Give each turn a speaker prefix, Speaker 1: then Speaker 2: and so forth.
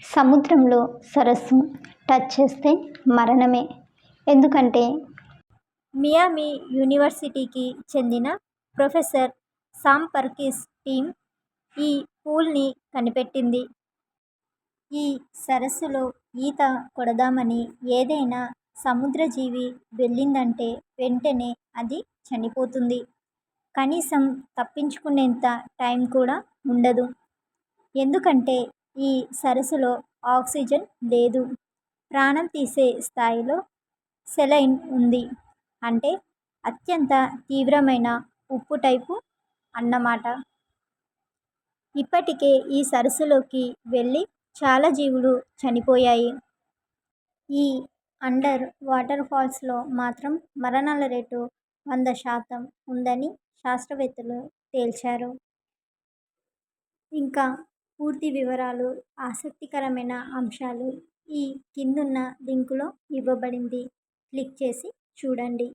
Speaker 1: సముద్రంలో సరస్సు టచ్ చేస్తే మరణమే. ఎందుకంటే
Speaker 2: మియామి యూనివర్సిటీకి చెందిన ప్రొఫెసర్ సామ్ పర్కిస్ టీం ఈ పూల్ని కనిపెట్టింది. ఈ సరస్సులో ఈత కొడదామని ఏదైనా సముద్రజీవి వెళ్ళిందంటే వెంటనే అది చనిపోతుంది. కనీసం తప్పించుకునేంత టైం కూడా ఉండదు. ఎందుకంటే ఈ సరస్సులో ఆక్సిజన్ లేదు. ప్రాణం తీసే స్థాయిలో సెలైన్ ఉంది అంటే అత్యంత తీవ్రమైన ఉప్పు టైపు అన్నమాట. ఇప్పటికే ఈ సరస్సులోకి వెళ్ళి చాలా జీవులు చనిపోయాయి. ఈ అండర్ వాటర్ ఫాల్స్లో మాత్రం మరణాల రేటు వంద శాతం ఉందని శాస్త్రవేత్తలు తేల్చారు. ఇంకా పూర్తి వివరాలు ఆసక్తికరమైన అంశాలు ఈ కిందున్న లింకులో ఇవ్వబడింది. క్లిక్ చేసి చూడండి.